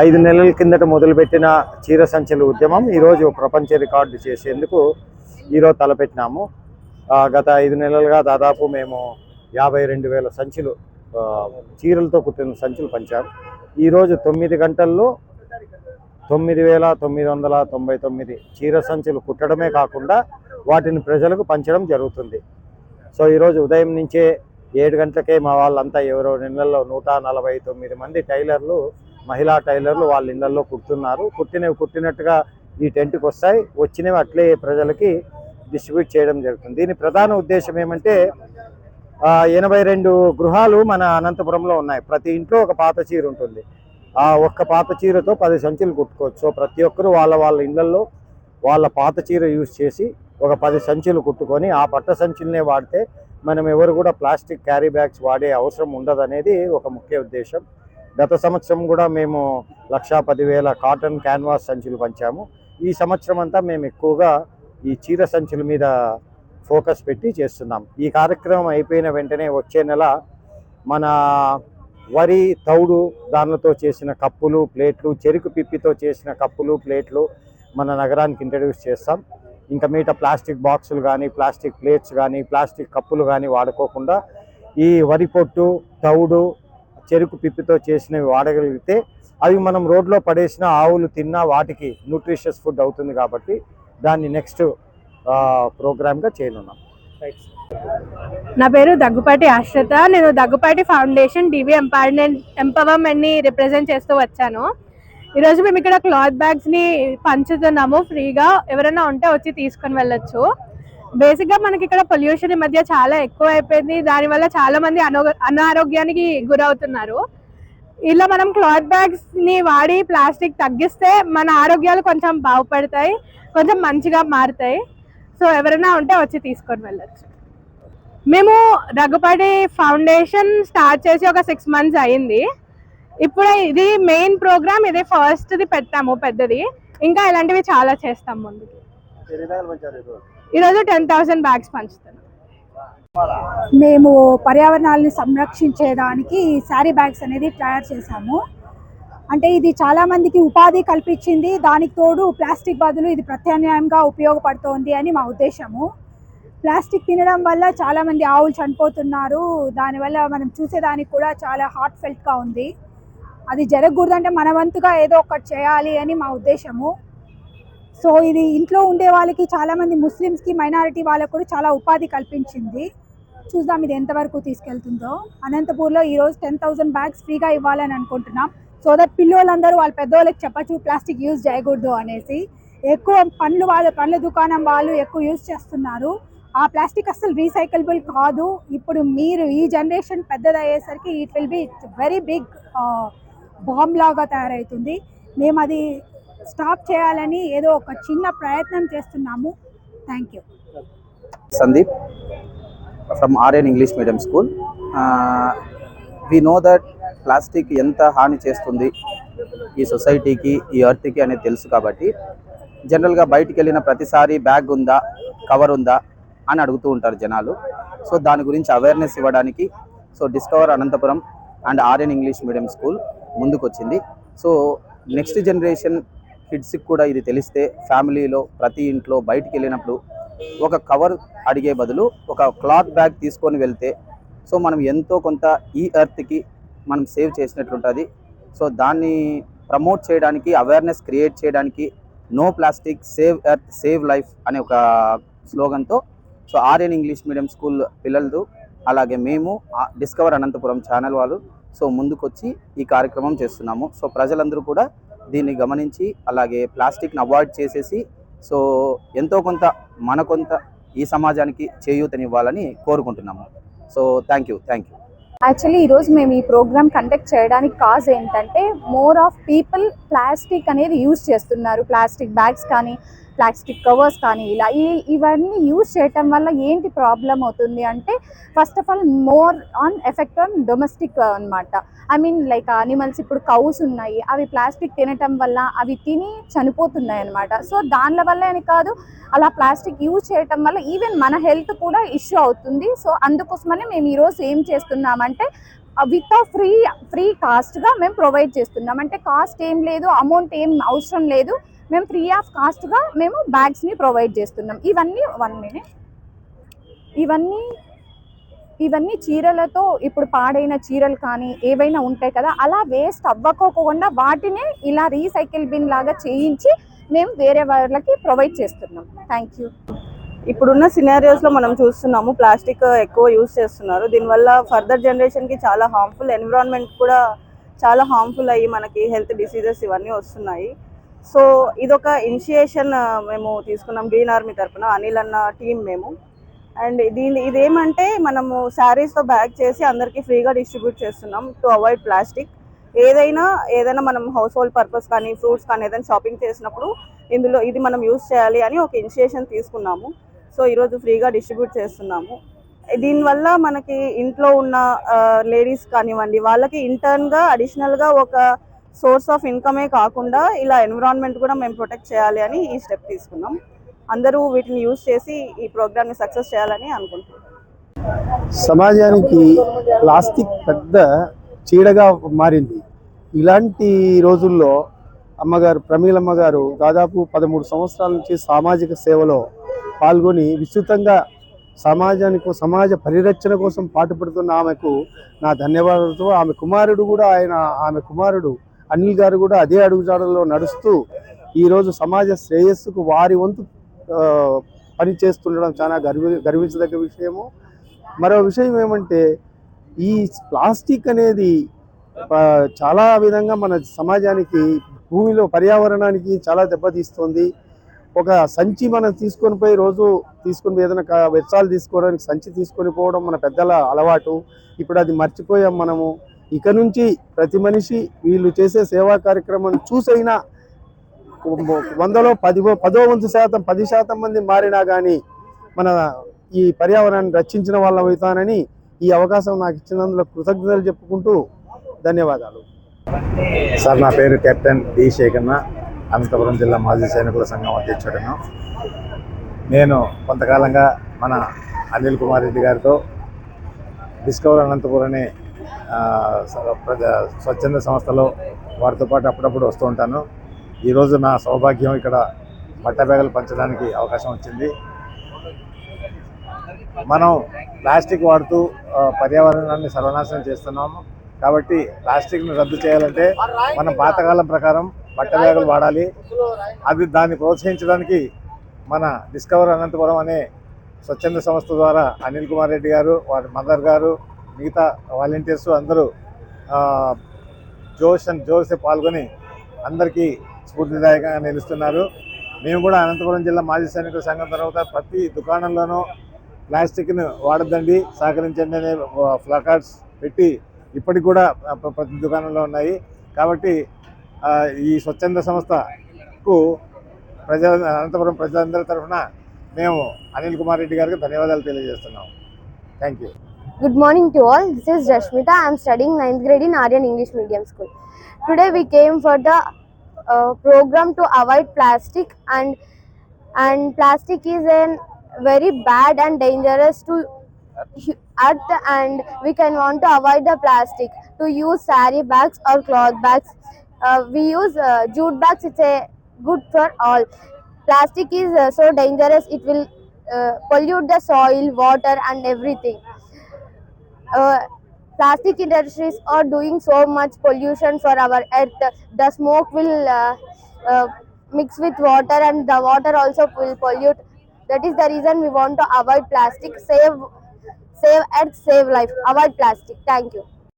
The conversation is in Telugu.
ఐదు నెలల కిందట మొదలుపెట్టిన చీర సంచుల ఉద్యమం ఈరోజు ప్రపంచ రికార్డు చేసేందుకు ఈరోజు తలపెట్టినాము. గత ఐదు నెలలుగా దాదాపు మేము యాభై రెండు వేల సంచులు చీరలతో కుట్టిన సంచులు పంచాము ఈరోజు తొమ్మిది గంటల్లో తొమ్మిది వేల తొమ్మిది వందల తొంభై తొమ్మిది చీర సంచులు కుట్టడమే కాకుండా వాటిని ప్రజలకు పంచడం జరుగుతుంది. సో ఈరోజు ఉదయం నుంచే ఏడు గంటలకే మా వాళ్ళంతా ఎవరో నెలల్లో నూట నలభై తొమ్మిది మంది టైలర్లు మహిళా టైలర్లు వాళ్ళ ఇళ్ళలో కుడుతున్నారు. కుట్టినవి కుట్టినట్టుగా ఈ టెంట్కి వస్తాయి. వచ్చినవి అట్లే ప్రజలకి డిస్ట్రిబ్యూట్ చేయడం జరుగుతుంది. దీని ప్రధాన ఉద్దేశం ఏమంటే ఎనభై రెండు గృహాలు మన అనంతపురంలో ఉన్నాయి. ప్రతి ఇంట్లో ఒక పాత చీర ఉంటుంది. ఆ ఒక్క పాత చీరతో పది సంచులు కుట్టుకోవచ్చు. సో ప్రతి ఒక్కరు వాళ్ళ వాళ్ళ ఇళ్ళలో వాళ్ళ పాత చీర యూజ్ చేసి ఒక పది సంచులు కుట్టుకొని ఆ పట్ట సంచులనే వాడితే మనం ఎవరు కూడా ప్లాస్టిక్ క్యారీ బ్యాగ్స్ వాడే అవసరం ఉండదనేది ఒక ముఖ్య ఉద్దేశం. గత సంవత్సరం కూడా మేము లక్షా పదివేల కాటన్ క్యాన్వాస్ సంచులు పంచాము. ఈ సంవత్సరం అంతా మేము ఎక్కువగా ఈ చీర సంచుల మీద ఫోకస్ పెట్టి చేస్తున్నాం. ఈ కార్యక్రమం అయిపోయిన వెంటనే వచ్చే నెల మన వరి తౌడు దానితో చేసిన కప్పులు ప్లేట్లు చెరుకు పిప్పితో చేసిన కప్పులు ప్లేట్లు మన నగరానికి ఇంట్రడ్యూస్ చేస్తాం. ఇంకా మిగతా ప్లాస్టిక్ బాక్సులు కానీ ప్లాస్టిక్ ప్లేట్స్ కానీ ప్లాస్టిక్ కప్పులు కానీ వాడుకోకుండా ఈ వరి పొట్టు తౌడు చెరుకు పిప్పితో చేసినవి వాడగలిగితే అవి మనం రోడ్లో పడేసిన ఆవులు తిన్నా వాటికి న్యూట్రిషియస్ ఫుడ్ అవుతుంది కాబట్టి దాన్ని నెక్స్ట్ ప్రోగ్రామ్గా చేయనున్నాం. నా పేరు దగ్గుపాటి ఆశ్రత. నేను దగ్గుపాటి ఫౌండేషన్ డివి ఎంపవర్మెంట్ ఎంపవర్మెంట్ని రిప్రజెంట్ చేస్తూ వచ్చాను. ఈరోజు మేము ఇక్కడ క్లాత్ బ్యాగ్స్ని పంచుతున్నాము. ఫ్రీగా ఎవరైనా ఉంటే వచ్చి తీసుకొని వెళ్ళొచ్చు. బేసిక్గా మనకి ఇక్కడ పొల్యూషన్ ఈ మధ్య చాలా ఎక్కువ అయిపోయింది దానివల్ల చాలా మంది అనారోగ్యానికి గురవుతున్నారు. ఇలా మనం క్లాత్ బ్యాగ్స్ని వాడి ప్లాస్టిక్ తగ్గిస్తే మన ఆరోగ్యాలు కొంచెం బాగుపడతాయి కొంచెం మంచిగా మారుతాయి. సో ఎవరైనా ఉంటే వచ్చి తీసుకొని వెళ్ళచ్చు. మేము రఘుపాటి ఫౌండేషన్ స్టార్ట్ చేసి ఒక సిక్స్ మంత్స్ అయింది. ఇప్పుడు ఇది మెయిన్ ప్రోగ్రామ్ ఇది ఫస్ట్ది పెట్టాము పెద్దది. ఇంకా ఇలాంటివి చాలా చేస్తాం ముందుకి. ఈరోజు టెన్ థౌసండ్ బ్యాగ్స్ పంచుతున్నాం. మేము పర్యావరణాన్ని సంరక్షించేదానికి శారీ బ్యాగ్స్ అనేది తయారు చేశాము. అంటే ఇది చాలా మందికి ఉపాధి కల్పించింది. దానికి తోడు ప్లాస్టిక్ బదులు ఇది ప్రత్యామ్నాయంగా ఉపయోగపడుతోంది అని మా ఉద్దేశము. ప్లాస్టిక్ తినడం వల్ల చాలామంది ఆవులు చనిపోతున్నారు. దానివల్ల మనం చూసేదానికి కూడా చాలా హార్ట్ ఫెల్ట్గా ఉంది. అది జరగకూడదంటే మన వంతుగా ఏదో ఒకటి చేయాలి అని మా ఉద్దేశము. సో ఇది ఇంట్లో ఉండే వాళ్ళకి చాలామంది ముస్లిమ్స్కి మైనారిటీ వాళ్ళకు కూడా చాలా ఉపాధి కల్పించింది. చూద్దాం ఇది ఎంతవరకు తీసుకెళ్తుందో. అనంతపూర్లో ఈరోజు టెన్ థౌసండ్ బ్యాగ్స్ ఫ్రీగా ఇవ్వాలని అనుకుంటున్నాం. సో దట్ పిల్లోళ్ళందరూ వాళ్ళ పెద్దవాళ్ళకి చెప్పచ్చు ప్లాస్టిక్ యూజ్ చేయకూడదు అనేసి. ఎక్కువ పండ్లు వాళ్ళు పండ్ల దుకాణం వాళ్ళు ఎక్కువ యూజ్ చేస్తున్నారు. ఆ ప్లాస్టిక్ అస్సలు రీసైకిల్బుల్ కాదు. ఇప్పుడు మీరు ఈ generation పెద్దదయ్యేసరికి it will be very big bomb లాగా తయారవుతుంది. మేము అది స్టాప్ చేయాలని ఏదో ఒక చిన్న ప్రయత్నం చేస్తున్నాము. Thank you Sandeep from Aryan English medium school we know that plastic ఎంత హాని చేస్తుంది ఈ సొసైటీకి ఈ ఎర్త్కి అనేది తెలుసు కాబట్టి జనరల్గా బయటికి వెళ్ళిన ప్రతిసారి బ్యాగ్ ఉందా కవర్ ఉందా అని అడుగుతూ ఉంటారు జనాలు. సో దాని గురించి అవేర్నెస్ ఇవ్వడానికి so discover Anantapuram and Aryan English medium school ముందుకొచ్చింది. సో నెక్స్ట్ జనరేషన్ కిడ్స్కి కూడా ఇది తెలిస్తే ఫ్యామిలీలో ప్రతి ఇంట్లో బయటికి వెళ్ళినప్పుడు ఒక కవర్ అడిగే బదులు ఒక క్లాత్ బ్యాగ్ తీసుకొని వెళ్తే సో మనం ఎంతో కొంత ఈ ఎర్త్కి మనం సేవ్ చేసినట్లుంటుంది సో దాన్ని ప్రమోట్ చేయడానికి అవేర్నెస్ క్రియేట్ చేయడానికి no plastic save earth save life అనే ఒక స్లోగన్తో so Aryan English medium school పిల్లలతో అలాగే మేము డిస్కవర్ అనంతపురం ఛానల్ వాళ్ళు సో ముందుకొచ్చి ఈ కార్యక్రమం చేస్తున్నాము. సో ప్రజలందరూ కూడా దీన్ని గమనించి అలాగే ప్లాస్టిక్ని అవాయిడ్ చేసేసి సో ఎంతో కొంత మన కొంత ఈ సమాజానికి చేయూతనివ్వాలని కోరుకుంటున్నాము. So thank you thank you. Actually ఈరోజు మేము ఈ ప్రోగ్రామ్ కండక్ట్ చేయడానికి కాజ్ ఏంటంటే మోర్ ఆఫ్ పీపుల్ ప్లాస్టిక్ అనేది యూజ్ చేస్తున్నారు. ప్లాస్టిక్ బ్యాగ్స్ కానీ ప్లాస్టిక్ కవర్స్ కానీ ఇలా ఈ ఇవన్నీ యూజ్ చేయటం వల్ల ఏంటి ప్రాబ్లం అవుతుంది అంటే first of all more on effect on domestic అనమాట ఐ మీన్ లైక్ అనిమల్స్ ఇప్పుడు కౌస్ ఉన్నాయి అవి ప్లాస్టిక్ తినటం వల్ల అవి తిని చనిపోతున్నాయి అనమాట సో దానిల వల్ల అని కాదు అలా ప్లాస్టిక్ యూజ్ చేయటం వల్ల ఈవెన్ మన హెల్త్ కూడా ఇష్యూ అవుతుంది. సో అందుకోసమని మేము ఈరోజు ఏం చేస్తున్నామంటే విత్ ఫ్రీ ఫ్రీ కాస్ట్గా మేము ప్రొవైడ్ చేస్తున్నాం. అంటే కాస్ట్ ఏం లేదు అమౌంట్ ఏం అవసరం లేదు. మేము ఫ్రీ ఆఫ్ కాస్ట్గా మేము బ్యాగ్స్ని ప్రొవైడ్ చేస్తున్నాం. ఇవన్నీ వన్ మినిట్ ఇవన్నీ ఇవన్నీ చీరలతో ఇప్పుడు పాడైన చీరలు కానీ ఏవైనా ఉంటాయి కదా అలా వేస్ట్ అవ్వకోకుండా వాటినే ఇలా రీసైకిల్ బిన్ లాగా చేయించి మేము వేరే వాళ్ళకి ప్రొవైడ్ చేస్తున్నాం. థ్యాంక్ యూ ఇప్పుడున్న సినారియోస్లో మనం చూస్తున్నాము ప్లాస్టిక్ ఎక్కువ యూజ్ చేస్తున్నారు. దీనివల్ల ఫర్దర్ జనరేషన్కి చాలా హార్మ్ఫుల్ ఎన్విరాన్మెంట్ కూడా చాలా హార్మ్ఫుల్ అయ్యి మనకి హెల్త్ డిసీజెస్ ఇవన్నీ వస్తున్నాయి. సో ఇదొక ఇనిషియేషన్ మేము తీసుకున్నాం గ్రీన్ ఆర్మీ తరఫున అనిల్ అన్న టీం మేము. అండ్ దీని ఇదేమంటే మనము శారీస్తో బ్యాగ్ చేసి అందరికీ ఫ్రీగా డిస్ట్రిబ్యూట్ చేస్తున్నాం టు అవాయిడ్ ప్లాస్టిక్ ఏదైనా ఏదైనా మనం హౌస్ హోల్డ్ పర్పస్ కానీ ఫ్రూట్స్ కానీ ఏదైనా షాపింగ్ చేసినప్పుడు ఇందులో ఇది మనం యూస్ చేయాలి అని ఒక ఇనిషియేషన్ తీసుకున్నాము. సో ఈరోజు ఫ్రీగా డిస్ట్రిబ్యూట్ చేస్తున్నాము. దీనివల్ల మనకి ఇంట్లో ఉన్న లేడీస్ కానివ్వండి వాళ్ళకి ఇంటర్న్గా అడిషనల్గా ఒక సోర్స్ ఆఫ్ ఇన్కమే కాకుండా ఇలా ఎన్విరాన్మెంట్ కూడా మేము ప్రొటెక్ట్ చేయాలి అని ఈ స్టెప్ తీసుకున్నాం. అందరూ వీటిని యూజ్ చేసి ఈ ప్రోగ్రామ్ని సక్సెస్ చేయాలని అనుకుంటున్నాం. సమాజానికి ప్లాస్టిక్ పెద్ద చీడగా మారింది. ఇలాంటి రోజుల్లో అమ్మగారు ప్రమీలమ్మ గారు దాదాపు పదమూడు సంవత్సరాల నుంచి సామాజిక సేవలో పాల్గొని విస్తృతంగా సమాజానికి సమాజ పరిరక్షణ కోసం పాటుపడుతున్న ఆమెకు నా ధన్యవాదాలతో ఆమె కుమారుడు కూడా ఆయన ఆమె కుమారుడు అనిల్ గారు కూడా అదే అడుగుజాడల్లో నడుస్తూ ఈరోజు సమాజ శ్రేయస్సుకు వారి వంతు పని చేస్తుండడం చాలా గర్వి గర్వించదగ్గ విషయము. మరో విషయం ఏమంటే ఈ ప్లాస్టిక్ అనేది చాలా విధంగా మన సమాజానికి భూమిలో పర్యావరణానికి చాలా దెబ్బతీస్తుంది. ఒక సంచి మనం తీసుకొని పోయి రోజు తీసుకొని ఏదైనా కా- వెచ్చాలు తీసుకోవడానికి సంచి తీసుకొని పోవడం మన పెద్దల అలవాటు. ఇప్పుడు అది మర్చిపోయాం మనము. ఇక నుంచి ప్రతి మనిషి వీళ్ళు చేసే సేవా కార్యక్రమం చూసైనా వందలో పది పదో వంతు శాతం పది శాతం మంది మారినా కానీ మన ఈ పర్యావరణాన్ని రక్షించిన వాళ్ళం అవుతానని ఈ అవకాశం నాకు ఇచ్చినందుకు కృతజ్ఞతలు చెప్పుకుంటూ ధన్యవాదాలు. సార్ నా పేరు కెప్టెన్ డి శేఖన్న అనంతపురం జిల్లా మాజీ సైనికుల సంఘం అధ్యక్షుడను. నేను కొంతకాలంగా మన అనిల్ కుమార్ రెడ్డి గారితో డిస్కవర్ అనంతపురం అనే స్వచ్ఛంద సంస్థలో వారితో పాటు అప్పుడప్పుడు వస్తూ ఉంటాను. ఈరోజు నా సౌభాగ్యం ఇక్కడ బట్ట బ్యాగులు పంచడానికి అవకాశం వచ్చింది. మనం ప్లాస్టిక్ వాడుతూ పర్యావరణాన్ని సర్వనాశనం చేస్తున్నాము. కాబట్టి ప్లాస్టిక్ను రద్దు చేయాలంటే మనం పాతకాలం ప్రకారం బట్ట బ్యాగులు వాడాలి. అది దాన్ని ప్రోత్సహించడానికి మన డిస్కవర్ అనంతపురం అనే స్వచ్ఛంద సంస్థ ద్వారా అనిల్ కుమార్ రెడ్డి గారు వారి మదర్ గారు మిగతా వాలంటీర్స్ అందరూ జోష్ అండ్ జోష్ పాల్గొని అందరికీ స్ఫూర్తిదాయకంగా నిలుస్తున్నారు. మేము కూడా అనంతపురం జిల్లా మాజీ సైనికుల సంఘం తర్వాత ప్రతి దుకాణంలోనూ ప్లాస్టిక్ను వాడద్దండి సహకరించండి అనే ఫ్లకార్డ్స్ పెట్టి ఇప్పటికి కూడా ప్రతి దుకాణంలో ఉన్నాయి. కాబట్టి ఈ స్వచ్ఛంద సంస్థకు ప్రజల అనంతపురం ప్రజలందరి తరఫున మేము అనిల్ కుమార్ రెడ్డి గారికి ధన్యవాదాలు తెలియజేస్తున్నాం. Thank you. Good morning to all. This is Rashmita. I am studying 9th grade in Aryan English Medium School. Today we came for the uh, program to avoid plastic and and plastic is an very bad and dangerous to earth and we can want to avoid the plastic to use sari bags or cloth bags. Uh, we use uh, jute bags. It's a good for all. Plastic is uh, so dangerous. It will uh, pollute the soil, water, and everything uh, plastic industries are doing so much pollution for our earth. The smoke will uh, uh, mix with water and the water also will pollute. That is the reason we want to avoid plastic. Save save earth save life. Avoid plastic. Thank you